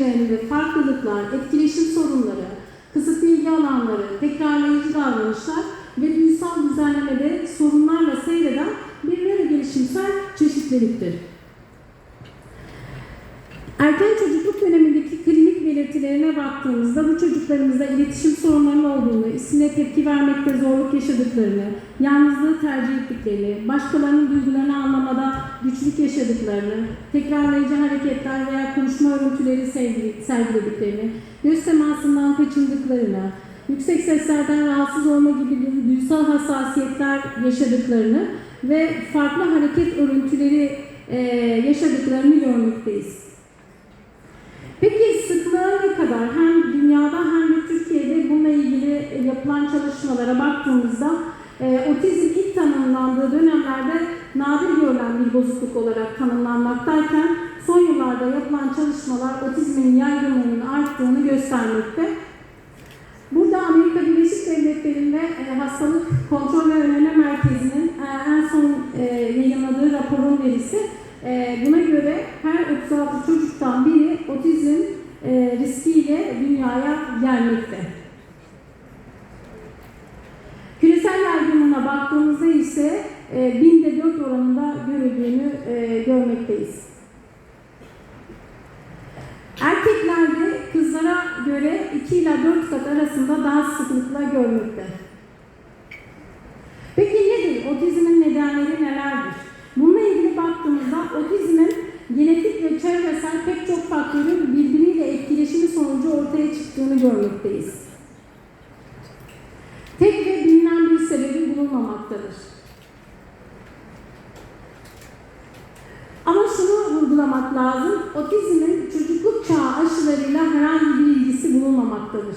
becerilerinde farklılıklar, etkileşim sorunları, kısıtlı ilgi alanları, tekrarlayıcı davranışlar ve duysal düzenlemede sorunlarla seyreden bir nöro gelişimsel çeşitliliktir. Erken çocukluk dönemindeki belirtilerine baktığımızda bu çocuklarımızda iletişim sorunlarının olduğunu, ismine tepki vermekte zorluk yaşadıklarını, yalnızlığı tercih ettiklerini, başkalarının duygularını anlamada güçlük yaşadıklarını, tekrarlayıcı hareketler veya konuşma örüntüleri sergilediklerini, göz temasından kaçındıklarını, yüksek seslerden rahatsız olma gibi duysal hassasiyetler yaşadıklarını ve farklı hareket örüntüleri yaşadıklarını görmekteyiz. Peki sıklığı ne kadar? Hem dünyada hem de Türkiye'de bununla ilgili e, yapılan çalışmalara baktığımızda e, otizm ilk tanımlandığı dönemlerde nadir görülen bir bozukluk olarak tanımlanmaktayken son yıllarda yapılan çalışmalar otizmin yaygınlığının arttığını göstermekte. Burada Amerika Birleşik Devletleri'nde e, Hastalık Kontrol ve Önleme Merkezi'nin e, en son e, yayınladığı raporun verisi e, buna göre her 36 çocuktan e, riskiyle dünyaya gelmekte. Küresel yaygınlığına baktığımızda ise e, binde 4 oranında görüldüğünü e, görmekteyiz. Erkeklerde kızlara göre 2 ila 4 kat arasında daha sıklıkla görmekte. Peki nedir? Otizmin ortaya çıktığını görmekteyiz. Tek ve bilinen bir sebebi bulunmamaktadır. Ama şunu vurgulamak lazım, otizmin çocukluk çağı aşılarıyla herhangi bir ilgisi bulunmamaktadır.